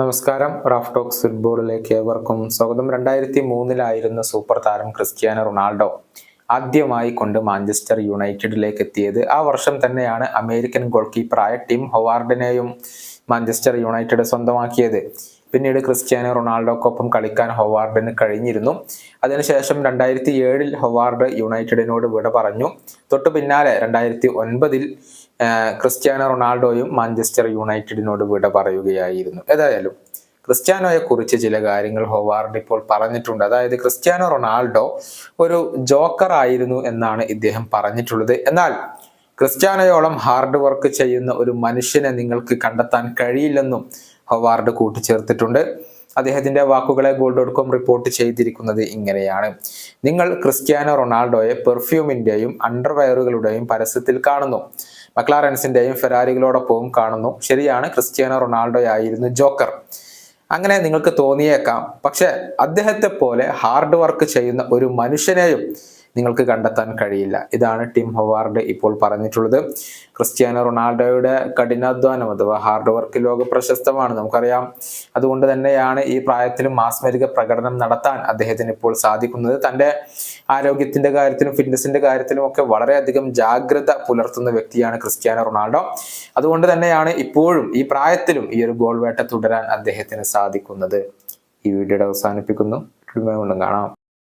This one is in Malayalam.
നമസ്കാരം. റാഫ് ടോക്സ് ഫുട്ബോളിലേക്ക് ഏവർക്കും സ്വാഗതം. രണ്ടായിരത്തി മൂന്നിലായിരുന്ന സൂപ്പർ താരം ക്രിസ്ത്യാനോ റൊണാൾഡോ ആദ്യമായി കൊണ്ട് മാഞ്ചസ്റ്റർ യുണൈറ്റഡിലേക്ക് എത്തിയത്. ആ വർഷം തന്നെയാണ് അമേരിക്കൻ ഗോൾ കീപ്പറായ ടിം ഹൊവാർഡിനെയും മാഞ്ചസ്റ്റർ യുണൈറ്റഡ് സ്വന്തമാക്കിയത്. പിന്നീട് ക്രിസ്ത്യാനോ റൊണാൾഡോക്കൊപ്പം കളിക്കാൻ ഹൊവാർഡിന് കഴിഞ്ഞിരുന്നു. അതിനുശേഷം രണ്ടായിരത്തി ഏഴിൽ ഹൊവാർഡ് യുണൈറ്റഡിനോട് വിട പറഞ്ഞു. തൊട്ടു പിന്നാലെ രണ്ടായിരത്തി ഒൻപതിൽ ക്രിസ്ത്യാനോ റൊണാൾഡോയും മാഞ്ചസ്റ്റർ യുണൈറ്റഡിനോട് വിട പറയുകയായിരുന്നു. ഏതായാലും ക്രിസ്ത്യാനോയെ കുറിച്ച് ചില കാര്യങ്ങൾ ഹൊവാർഡ് ഇപ്പോൾ പറഞ്ഞിട്ടുണ്ട്. അതായത് ക്രിസ്ത്യാനോ റൊണാൾഡോ ഒരു ജോക്കർ ആയിരുന്നു എന്നാണ് ഇദ്ദേഹം പറഞ്ഞിട്ടുള്ളത്. എന്നാൽ ക്രിസ്ത്യാനോയോളം ഹാർഡ് വർക്ക് ചെയ്യുന്ന ഒരു മനുഷ്യനെ നിങ്ങൾക്ക് കണ്ടെത്താൻ കഴിയില്ലെന്നും ഹൊവാർഡ് കൂട്ടിച്ചേർത്തിട്ടുണ്ട്. അദ്ദേഹത്തിന്റെ വാക്കുകളെ ഗോൾ ഡോട്ട് കോം റിപ്പോർട്ട് ചെയ്തിരിക്കുന്നത് ഇങ്ങനെയാണ്. നിങ്ങൾ ക്രിസ്ത്യാനോ റൊണാൾഡോയെ പെർഫ്യൂമിന്റെയും അണ്ടർവെയറുകളുടെയും പരസ്യത്തിൽ കാണുന്നു. മക്ലാറൻസിന്റെയും ഫെരാരികളോടൊപ്പവും കാണുന്നു. ശരിയാണ് ക്രിസ്ത്യാനോ റൊണാൾഡോ ആയിരുന്നു ജോക്കർ അങ്ങനെ നിങ്ങൾക്ക് തോന്നിയേക്കാം. പക്ഷെ അദ്ദേഹത്തെ പോലെ ഹാർഡ് വർക്ക് ചെയ്യുന്ന ഒരു മനുഷ്യനെയും നിങ്ങൾക്ക് കണ്ടെത്താൻ കഴിയില്ല. ഇതാണ് ടിം ഹൊവാർഡ് ഇപ്പോൾ പറഞ്ഞിട്ടുള്ളത്. ക്രിസ്ത്യാനോ റൊണാൾഡോയുടെ കഠിനാധ്വാനം അഥവാ ഹാർഡ് വർക്ക് ലോക പ്രശസ്തമാണ് നമുക്കറിയാം. അതുകൊണ്ട് തന്നെയാണ് ഈ പ്രായത്തിലും മാസ്മരിക പ്രകടനം നടത്താൻ അദ്ദേഹത്തിന് ഇപ്പോൾ സാധിക്കുന്നത്. തന്റെ ആരോഗ്യത്തിന്റെ കാര്യത്തിലും ഫിറ്റ്നസിന്റെ കാര്യത്തിലും ഒക്കെ വളരെയധികം ജാഗ്രത പുലർത്തുന്ന വ്യക്തിയാണ് ക്രിസ്ത്യാനോ റൊണാൾഡോ. അതുകൊണ്ട് തന്നെയാണ് ഇപ്പോഴും ഈ പ്രായത്തിലും ഈ ഒരു ഗോൾ വേട്ട തുടരാൻ അദ്ദേഹത്തിന് സാധിക്കുന്നത്. ഈ വീഡിയോയുടെ അവസാനിപ്പിക്കുന്നു. കാണാം.